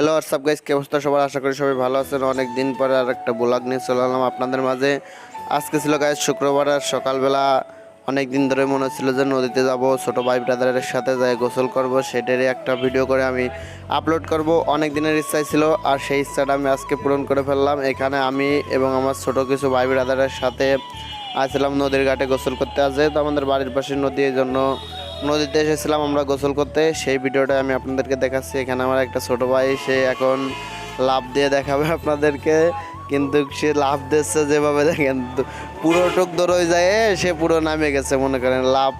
Hello WhatsApp guys কে অবস্থা? সবার আশা করি সবাই ভালো আছেন। অনেক দিন পরে আর একটা ব্লগ নিয়ে চলে এলাম আপনাদের মাঝে। আজকে ছিল গাইজ শুক্রবার আর সকালবেলা অনেক দিন ধরে মনে হচ্ছিল যে নদীতে যাব, ছোট ভাই ব্রাদারের সাথে যাই, গোসল করব। সেটারই একটা ভিডিও করে আমি আপলোড করব। অনেক দিনের ইচ্ছাই ছিল, আর সেই ইচ্ছাটা আমি আজকে পূরণ করে ফেললাম। এখানে আমি এবং আমার ছোট কিছু ভাই ব্রাদারের সাথে আসছিলাম নদীর ঘাটে গোসল করতে। আসে তো আমাদের বাড়ির পাশে নদী, এই জন্য নদীতে এসেছিলাম আমরা গোসল করতে। সেই ভিডিওটা আমি আপনাদেরকে দেখাচ্ছি। এখানে আমার একটা ছোট ভাই, সে এখন লাভ দিয়ে দেখাবে আপনাদেরকে। কিন্তু সে লাভ দিচ্ছে যেভাবে দেখেন পুরো টুক দৌড়ই যায় সে পুরো নামে গেছে, মনে করেন লাভ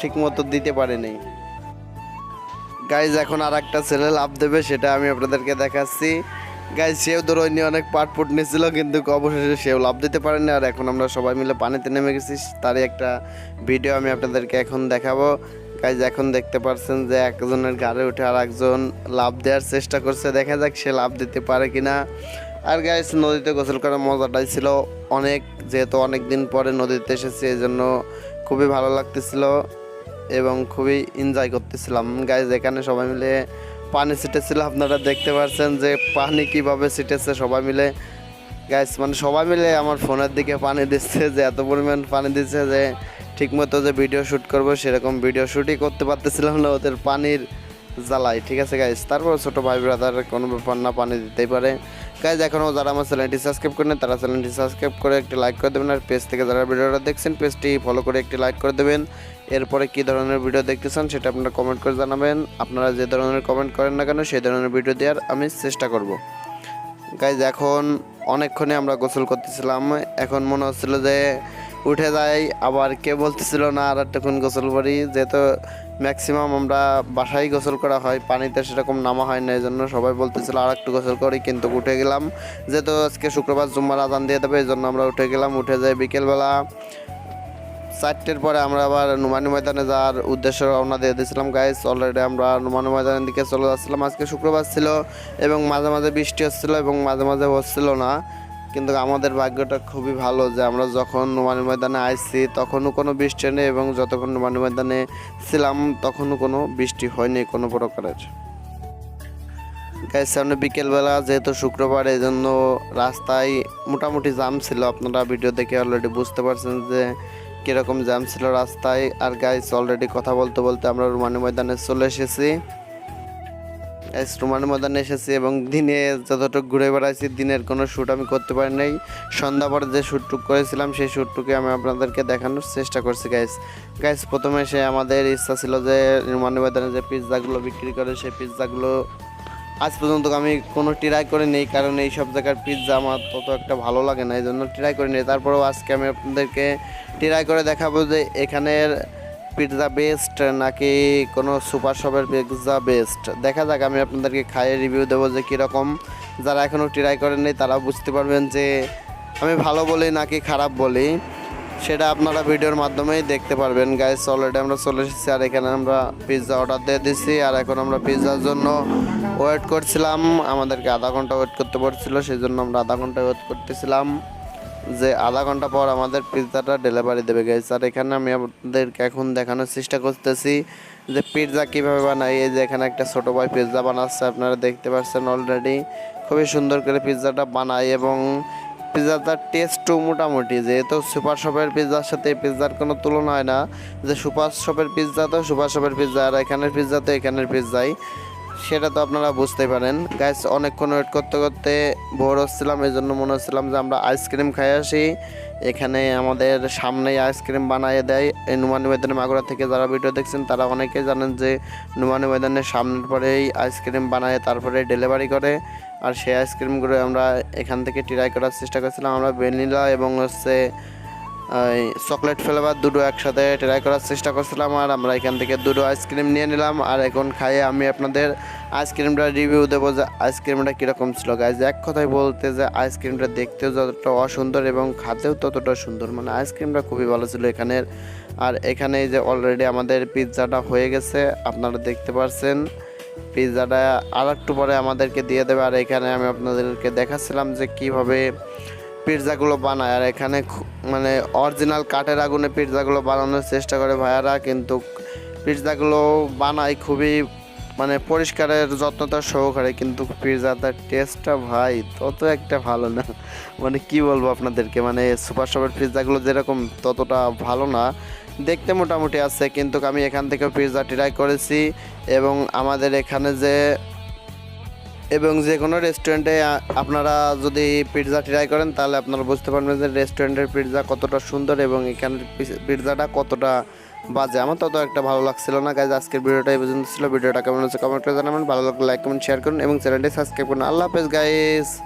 ঠিক মতো দিতে পারেনি। গাইজ এখন আর একটা ছেলে লাভ দেবে, সেটা আমি আপনাদেরকে দেখাচ্ছি। গাইজ সেও দৌড়নি অনেক পাট পুট নিয়েছিল, কিন্তু অবশেষে সেও লাভ দিতে পারেনি। আর এখন আমরা সবাই মিলে পানিতে নেমে গেছি, তারই একটা ভিডিও আমি আপনাদেরকে এখন দেখাবো। গাইজ এখন দেখতে পারছেন যে একজনের গাড়ি উঠে আর একজন লাভ দেওয়ার চেষ্টা করছে, দেখা যাক সে লাভ দিতে পারে কিনা। আর গাইজ নদীতে গোসল করার মজাটাই ছিল অনেক, যেহেতু অনেক দিন পরে নদীতে এসেছি এই জন্য খুবই ভালো লাগতেছিল এবং খুবই এনজয় করতেছিলাম। গাইজ এখানে সবাই মিলে পানি ছিটেছিল, আপনারা দেখতে পাচ্ছেন যে পানি কীভাবে ছিটেছে সবাই মিলে। গাইজ মানে সবাই মিলে আমার ফোনের দিকে পানি দিচ্ছে, যে এত পরিমাণ পানি দিচ্ছে যে ঠিকমতো যে ভিডিও শ্যুট করব, সেরকম ভিডিও শ্যুটই করতে পারতেছিলাম না ওদের পানির জ্বালাই ঠিক আছে গাইজ তারপর ছোটো ভাই ব্রাদার কোনো ব্যাপার না, পানি দিতেই পারে। গাইজ এখনও যারা আমার চ্যানেলটি সাবস্ক্রাইব করেন তারা চ্যানেলটি সাবস্ক্রাইব করে একটি লাইক করে দেবেন, আর পেজ থেকে যারা ভিডিওটা দেখছেন পেজটি ফলো করে একটি লাইক করে দেবেন। এরপরে কী ধরনের ভিডিও দেখতে চান সেটা আপনারা কমেন্ট করে জানাবেন। আপনারা যে ধরনের কমেন্ট করেন না কেন, সেই ধরনের ভিডিও দেওয়ার আমি চেষ্টা করব। গাইজ এখন অনেকক্ষণে আমরা গোসল করতেছিলাম। এখন মনে হচ্ছিল যে উঠে যাই আবার কে বলতেছিল না, আর একটুক্ষণ গোসল করি, যেহেতু ম্যাক্সিমাম আমরা বাসায় গোসল করা হয়, পানিতে সেরকম নামা হয় না এই জন্য সবাই বলতেছিল আর একটু গোসল করি, কিন্তু উঠে গেলাম। যেহেতু আজকে শুক্রবার, জুম্মার আজান দিয়ে দেবে এই জন্য আমরা উঠে গেলাম, উঠে যাই বিকেলবেলা। চারটের পরে আমরা আবার নুমানি ময়দানে যাওয়ার উদ্দেশ্য রওনা দিয়ে দিয়েছিলাম গাইস অলরেডি আমরা নুমানি ময়দানের দিকে চলে যাচ্ছিলাম, আজকে শুক্রবার ছিল এবং মাঝে মাঝে বৃষ্টি হচ্ছিল এবং মাঝে মাঝে হচ্ছিল না। কিন্তু আমাদের ভাগ্যটা খুবই ভালো যে আমরা যখন নুমানি ময়দানে আইছি, তখনও কোনো বৃষ্টি নেই এবং যতক্ষণ নুমানি ময়দানে ছিলাম, তখনও কোনো বৃষ্টি হয়নি কোনো প্রকারের। গাইস, সামনে বিকেলবেলা যেহেতু শুক্রবার এই জন্য রাস্তায় মোটামুটি জাম ছিল। আপনারা ভিডিও দেখে অলরেডি বুঝতে পারছেন যে কীরকম জ্যাম ছিল রাস্তায়। আর গাইস অলরেডি কথা বলতে বলতে আমরা রুমানি ময়দানে চলে এসেছি। গাইস রুমানি ময়দানে এসেছি এবং দিনে যতটুকু ঘুরে বেড়াইছি, দিনের কোনো শ্যুট আমি করতে পারি নাই। সন্ধ্যা পরে যে শ্যুটটুক করেছিলাম, সেই শ্যুটটুকে আমি আপনাদেরকে দেখানোর চেষ্টা করছি গাইস গাইস প্রথমে সে আমাদের ইচ্ছা ছিল যে রুমানি ময়দানে যে পিৎজাগুলো বিক্রি করে, সেই পিৎজাগুলো আজ পর্যন্ত আমি কোনো ট্রাই করে নেই, কারণ এই সব জায়গার পিৎজা আমার তত একটা ভালো লাগে না, এই জন্য ট্রাই করে নেই। তারপরেও আজকে আমি আপনাদেরকে ট্রাই করে দেখাবো যে এখানের পিৎজা বেস্ট নাকি কোনো সুপার শপের পিৎজা বেস্ট দেখা যাক, আমি আপনাদেরকে খাইয়ে রিভিউ দেবো যে কীরকম। যারা এখনও ট্রাই করেন নেই তারা বুঝতে পারবেন যে আমি ভালো বলি নাকি খারাপ বলি। সেটা আপনারা ভিডিওর মাধ্যমেই দেখতে পারবেন। গাইস অলরেডি আমরা চলে এসেছি আর এখানে আমরা পিৎজা অর্ডার দিয়ে দিচ্ছি আর এখন আমরা পিৎজার জন্য ওয়েট করছিলাম। আমাদেরকে আধা ঘণ্টা ওয়েট করতে পড়ছিল সেই জন্য আমরা আধা ঘণ্টা ওয়েট করতেছিলাম। যে আধা ঘণ্টা পর আমাদের পিৎজাটা ডেলিভারি দেবে গাইস আর এখানে আমি আপনাদেরকে এখন দেখানোর চেষ্টা করতেছি যে পিৎজা কীভাবে বানাই এই যে এখানে একটা ছোটো ভাই পিৎজা বানাচ্ছে, আপনারা দেখতে পাচ্ছেন অলরেডি খুবই সুন্দর করে পিৎজাটা বানাই এবং পিৎজাটার টেস্টও মোটামুটি। যেহেতু সুপার শপের পিৎজার সাথে পিৎজার কোনো তুলনা হয় না। যে সুপার শপের পিৎজা তো সুপার শপের পিৎজা, আর এখানের পিৎজা তো এখানের পিৎজাই। সেটা তো আপনারা বুঝতে পারেন। গাইস অনেকক্ষণ ওয়েট করতে করতে ভোর হচ্ছিলাম এই জন্য মনে হচ্ছিলাম যে আমরা আইসক্রিম খাই আসি। এখানে আমাদের সামনেই আইসক্রিম বানিয়ে দেয়। এই নুমানি ময়দানে মাগুরা থেকে যারা ভিডিও দেখছেন, তারা অনেকেই জানেন যে নুমানি ময়দানের সামনের পরেই আইসক্রিম বানায়, তারপরে ডেলিভারি করে। আর সেই আইসক্রিমগুলো আমরা এখান থেকে ট্রাই করার চেষ্টা করছিলাম। আমরা ভ্যানিলা এবং হচ্ছে চকলেট ফ্লেভার দুটো একসাথে ট্রাই করার চেষ্টা করছিলাম আর আমরা এখান থেকে দুটো আইসক্রিম নিয়ে নিলাম। আর এখন খাইয়ে আমি আপনাদের আইসক্রিমটা রিভিউ দেবো যে আইসক্রিমটা কীরকম ছিল। গাইজ এক কথায় বলতে যে আইসক্রিমটা দেখতেও যতটা অসুন্দর এবং খাতেও ততটা সুন্দর। মানে আইসক্রিমটা খুবই ভালো ছিল এখানের। আর এখানে যে অলরেডি আমাদের পিৎজাটা হয়ে গেছে। আপনারা দেখতে পাচ্ছেন পিৎজাটা আর একটু পরে আমাদেরকে দিয়ে দেবে। আর এখানে আমি আপনাদেরকে দেখাচ্ছিলাম যে কীভাবে পিৎজাগুলো বানায়। আর এখানে মানে অরিজিনাল কাঠের আগুনে পিৎজাগুলো বানানোর চেষ্টা করে ভাইয়ারা, কিন্তু পিৎজাগুলো বানায় খুবই মানে পরিষ্কারের যত্নতা সহকারে, কিন্তু পিৎজাটার টেস্টটা ভাই তত একটা ভালো না। মানে কি বলব আপনাদেরকে মানে সুপার শপের পিৎজাগুলো যেরকম ততটা ভালো না, দেখতে মোটামুটি আছে, কিন্তু আমি এখান থেকে পিৎজা ট্রাই করেছি। এবং আমাদের এখানে যে এবং যে কোনো রেস্টুরেন্টে আপনারা যদি পিৎজা ট্রাই করেন, তাহলে আপনারা বুঝতে পারবেন যে রেস্টুরেন্টের পিৎজা কতটা সুন্দর এবং এখানের পিৎজাটা কতটা বাজে। আমার তত একটা ভালো লাগছিল না। গাইজ আজকের ভিডিওটা এই পর্যন্ত ছিল। ভিডিওটা কেমন হচ্ছে কমেন্ট করে জানাবেন। ভালো লাগলে লাইক কমেন্ট শেয়ার করুন এবং চ্যানেলটি সাবস্ক্রাইব করুন। আল্লাহ হাফেজ গাইস